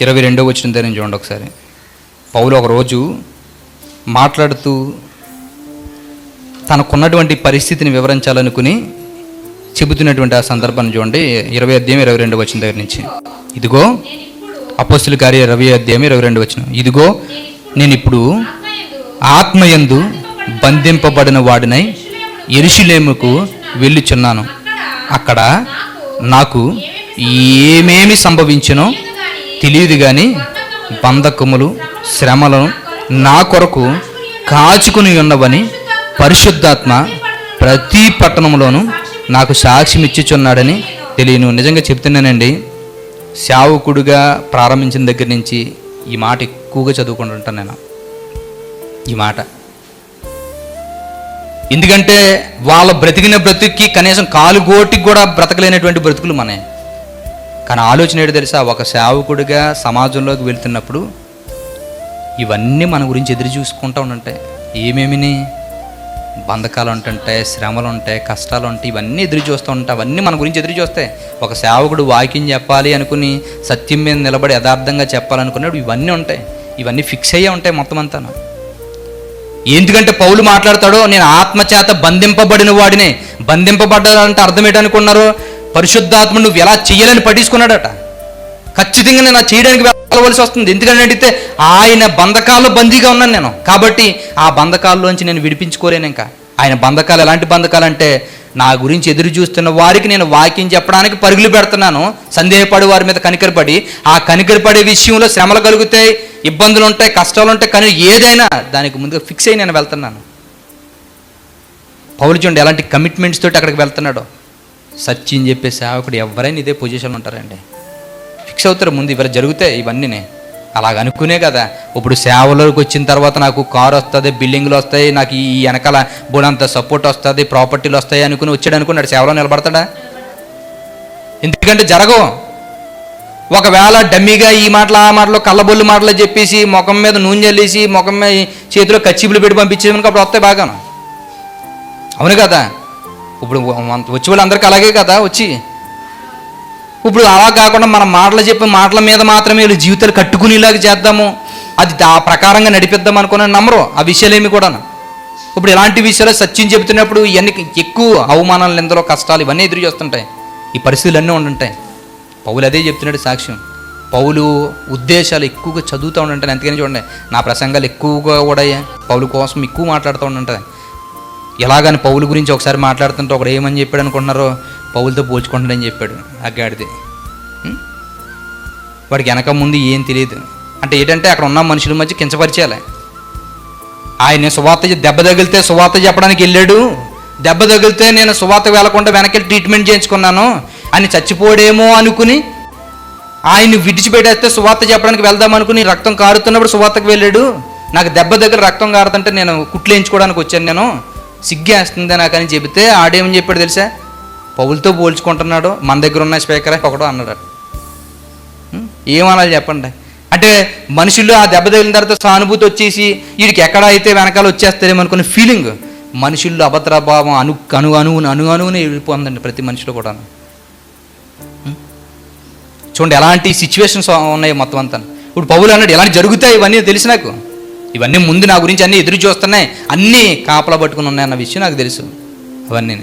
ఇరవై రెండో వచ్చిన దగ్గర నుంచి చూడండి ఒకసారి. పౌలు ఒకరోజు మాట్లాడుతూ తనకున్నటువంటి పరిస్థితిని వివరించాలనుకుని చెబుతున్నటువంటి ఆ సందర్భాన్ని చూడండి. ఇరవై అధ్యాయం ఇరవై రెండు వచ్చిన దగ్గర నుంచి. ఇదిగో అపోస్తుల కార్య ఇరవై అధ్యాయం ఇరవై రెండు వచ్చిన. ఇదిగో నేను ఇప్పుడు ఆత్మయందు బంధింపబడిన వాడినై ఎరుషులేముకు వెళ్ళుచున్నాను. అక్కడ నాకు ఏమేమి సంభవించినో తెలియదు కానీ బంధకములు శ్రమలను నా కొరకు కాచుకుని ఉన్నవని పరిశుద్ధాత్మ ప్రతి పట్టణంలోనూ నాకు సాక్ష్యం ఇచ్చిచున్నాడని తెలియను. నిజంగా చెప్తున్నానండి సేవకుడుగా ప్రారంభించిన దగ్గర నుంచి ఈ మాట ఎక్కువగా చదువుకుంటుంటాను నేను. ఈ మాట. ఎందుకంటే వాళ్ళ బ్రతికిన బ్రతుక్కి కనీసం కాలుగోటికి కూడా బ్రతకలేనటువంటి బ్రతుకులు మనే కానీ ఆలోచన ఏడు తెలుసా? ఒక సేవకుడిగా సమాజంలోకి వెళ్తున్నప్పుడు ఇవన్నీ మన గురించి ఎదురు చూసుకుంటూ ఉంటుంటాయి ఏమేమిని? బంధకాలు ఉంటుంటాయి శ్రమలు ఉంటాయి కష్టాలు ఉంటాయి ఇవన్నీ ఎదురు చూస్తూ ఉంటాయి అవన్నీ మన గురించి ఎదురు చూస్తాయి ఒక సేవకుడు వాక్యం చెప్పాలి అనుకుని సత్యం మీద నిలబడి యథార్థంగా చెప్పాలనుకున్నప్పుడు ఇవన్నీ ఉంటాయి. ఇవన్నీ ఫిక్స్ అయ్యే ఉంటాయి మొత్తం అంతా. ఎందుకంటే పౌలు మాట్లాడతాడో నేను ఆత్మచేత బంధింపబడిన వాడినే. బంధింపబడ్డాడంటే అర్థం ఏంటనుకున్నారు పరిశుద్ధాత్మ నువ్వు ఎలా చేయాలని పట్టించుకున్నాడట. ఖచ్చితంగా నేను చేయడానికి వెళ్ళవలసి వస్తుంది. ఎందుకని అడిగితే ఆయన బంధకాల్లో బందీగా ఉన్నాను నేను. కాబట్టి ఆ బంధకాల్లోంచి నేను విడిపించుకోలేను ఇంకా. ఆయన బంధకాలు ఎలాంటి బంధకాలు అంటే నా గురించి ఎదురు చూస్తున్న వారికి నేను వాక్యం చెప్పడానికి పరుగులు పెడుతున్నాను. సందేహపడి వారి మీద కనికరపడి. ఆ కనికరపడే విషయంలో శ్రమలు కలుగుతాయి ఇబ్బందులు ఉంటాయి కష్టాలు ఉంటాయి. కానీ ఏదైనా దానికి ముందుగా ఫిక్స్ అయ్యి నేను వెళ్తున్నాను. పౌలు చూడండి ఎలాంటి కమిట్మెంట్స్ తోటి అక్కడికి వెళ్తున్నాడో. సచిన్ చెప్పే సేవకుడు ఎవరైనా ఇదే పొజిషన్ ఉంటారండి. ఫిక్స్ అవుతారు ముందు ఇవన్నీ జరుగుతాయి ఇవన్నీనే. అలాగ అనుకునే కదా. ఇప్పుడు సేవలోకి వచ్చిన తర్వాత నాకు కారు వస్తుంది బిల్డింగ్లు వస్తాయి నాకు ఈ వెనకాల బోడంత సపోర్ట్ వస్తుంది ప్రాపర్టీలు వస్తాయి అనుకుని వచ్చాడు అనుకున్నాడు సేవలో నిలబడతాడా? ఎందుకంటే జరగవు. ఒకవేళ డమ్మీగా ఈ మాటలు ఆ మాటలు కళ్ళబొల్లు మాటలు చెప్పేసి ముఖం మీద నూనె చల్లేసి ముఖం మీద చేతిలో కచ్చిపులు పెట్టి పంపించేదనుకో అప్పుడు వస్తాయి బాగాను. అవును కదా. ఇప్పుడు వచ్చే వాళ్ళందరికీ అలాగే కదా వచ్చి. ఇప్పుడు అలా కాకుండా మన మాటలు చెప్పి మాటల మీద మాత్రమే వీళ్ళు జీవితాలు కట్టుకునేలాగా చేద్దాము. అది ఆ ప్రకారంగా నడిపిద్దాం అనుకుని నమ్మరు ఆ విషయాలేమి కూడా ఇప్పుడు ఇలాంటి విషయాలు సత్యం చెబుతున్నప్పుడు ఇవన్నీ ఎక్కువ అవమానాలు ఎందరో కష్టాలు ఇవన్నీ ఎదురు చేస్తుంటాయి. ఈ పరిస్థితులు అన్నీ ఉంటుంటాయి పౌలు అదే చెప్తున్నాడు సాక్ష్యం. పౌలు ఉద్దేశాలు ఎక్కువగా చదువుతూ ఉంటుంటాను అందుకని చూడండి నా ప్రసంగాలు ఎక్కువగా కూడా పౌలు కోసం ఎక్కువ మాట్లాడుతూ ఉంటుంటాయి ఎలాగని పౌలు గురించి ఒకసారి మాట్లాడుతుంటే ఒకడు ఏమని చెప్పాడు అనుకుంటున్నారో పౌలతో పోల్చుకుంటాడని చెప్పాడు ఆ గాడిది. వాడికి వెనక ముందు ఏం తెలియదు. అంటే ఏంటంటే అక్కడ ఉన్న మనుషుల మధ్య కించపరిచేయాలి. ఆయన సువార్త దెబ్బ తగిలితే సువార్త చెప్పడానికి వెళ్ళాడు. దెబ్బ తగిలితే నేను సువార్త వెళ్ళకుండా వెనక్కి ట్రీట్మెంట్ చేయించుకున్నాను. అని చచ్చిపోడేమో అనుకుని ఆయన విడిచిపెట్టేస్తే సువార్త చెప్పడానికి వెళ్దాం అనుకుని రక్తం కారుతున్నప్పుడు సువార్తకు వెళ్ళాడు. నాకు దెబ్బ దగ్గర రక్తం కారుతుంటే నేను కుట్లు వేయించుకోవడానికి వచ్చాను నేను. సిగ్గేస్తుంది నాకు అని చెబితే ఆడేమని చెప్పాడు తెలుసా? పౌలతో పోల్చుకుంటున్నాడు మన దగ్గర ఉన్న స్పీకర్ ఒకడు అన్నాడు. ఏమనాలి చెప్పండి. అంటే మనుషులు ఆ దెబ్బ తగిలిన తర్వాత సానుభూతి వచ్చేసి వీడికి ఎక్కడ అయితే వెనకాల వచ్చేస్తారేమో అనుకున్న ఫీలింగ్ మనుషుల్లో అభద్రభావం అను అను అను అను అనువునే వెళ్ళిపోతుందండి ప్రతి మనిషిలో కూడా చూడండి ఎలాంటి సిచ్యువేషన్స్ ఉన్నాయి మొత్తం అంతా. ఇప్పుడు పౌలు అన్నాడు ఎలాంటి జరుగుతాయి ఇవన్నీ తెలుసు నాకు. ఇవన్నీ ముందు నా గురించి అన్నీ ఎదురు చూస్తున్నాయి. అన్నీ కాపలా పట్టుకుని ఉన్నాయన్న విషయం నాకు తెలుసు. అవన్నీ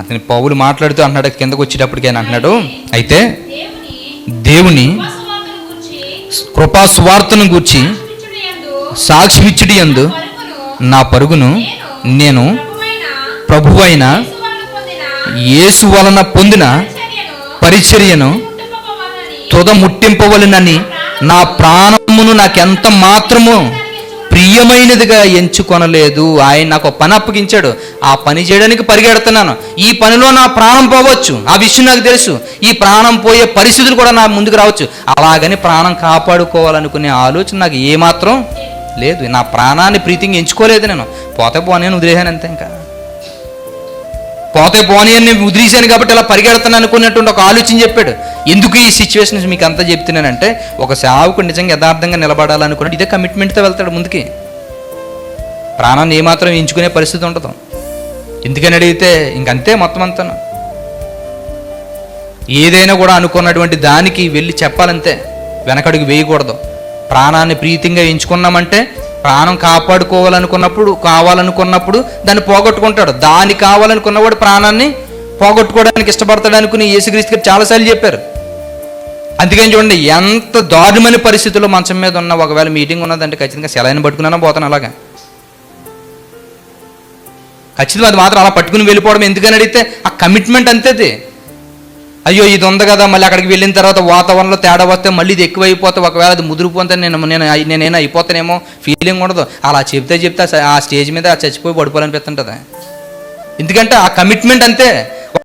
అతని పౌలు మాట్లాడుతూ అన్నాడు కిందకు వచ్చేటప్పటికైనా అంటున్నాడు. అయితే దేవుని కృపాస్వార్తను గూర్చి సాక్షివిచ్చుడి యందు నా పరుగును నేను ప్రభువైన యేసు వలన పొందిన పరిచర్యను తుద ముట్టింపవలనని నా ప్రాణమును నాకెంత మాత్రము ప్రియమైనదిగా ఎంచుకొనలేదు. ఆయన నాకు ఒక పని అప్పగించాడు. ఆ పని చేయడానికి పరిగెడుతున్నాను. ఈ పనిలో నా ప్రాణం పోవచ్చు. ఆ విషయం నాకు తెలుసు. ఈ ప్రాణం పోయే పరిస్థితులు కూడా నా ముందుకు రావచ్చు. అలాగని ప్రాణం కాపాడుకోవాలనుకునే ఆలోచన నాకు ఏమాత్రం లేదు. నా ప్రాణాన్ని ప్రీతిగా ఎంచుకోలేదు నేను. పోతే పోనీ అని అంతే ఇంకా. పోతే పోనీ అని నేను వదిలేశాను కాబట్టి ఇలా పరిగెడుతున్నాను అనుకున్నటువంటి ఒక ఆలోచన చెప్పాడు. ఎందుకు ఈ సిచ్యువేషన్స్ మీకు అంతా చెప్తున్నానంటే ఒక సేవకు నిజంగా యథార్థంగా నిలబడాలనుకున్నాడు ఇదే కమిట్మెంట్తో వెళ్తాడు ముందుకి. ప్రాణాన్ని ఏమాత్రం ఎంచుకునే పరిస్థితి ఉండదు. ఎందుకని అడిగితే ఇంకంతే మొత్తం అంతా. ఏదైనా కూడా అనుకున్నటువంటి దానికి వెళ్ళి చెప్పాలంతే వెనకడుగు వేయకూడదు. ప్రాణాన్ని ప్రీతిగా ఎంచుకున్నామంటే ప్రాణం కాపాడుకోవాలనుకున్నప్పుడు కావాలనుకున్నప్పుడు దాన్ని పోగొట్టుకుంటాడు. దాన్ని కావాలనుకున్నవాడు ప్రాణాన్ని పోగొట్టుకోవడానికి ఇష్టపడతాడు అనుకుని యేసుక్రీస్తు గారు చాలాసార్లు చెప్పారు. అందుకని చూడండి ఎంత దారుణమైన పరిస్థితుల్లో మంచం మీద ఉన్న ఒకవేళ మీటింగ్ ఉన్నదంటే ఖచ్చితంగా సెలైన పట్టుకున్నానో పోతాను అలాగా. ఖచ్చితంగా అది మాత్రం అలా పట్టుకుని వెళ్ళిపోవడం ఎందుకని అడిగితే ఆ కమిట్మెంట్ అంతేది అయ్యో ఇది ఉంది కదా మళ్ళీ అక్కడికి వెళ్ళిన తర్వాత వాతావరణంలో తేడా వస్తే మళ్ళీ ఇది ఎక్కువైపోతే ఒకవేళ అది ముదిరిపోతే నేను నేను నేనైనా అయిపోతానేమో ఫీలింగ్ ఉండదు. అలా చెప్తే చెప్తే ఆ స్టేజ్ మీద చచ్చిపోయి పడిపోవాలనిపిస్తుంటుంది. ఎందుకంటే ఆ కమిట్మెంట్ అంతే.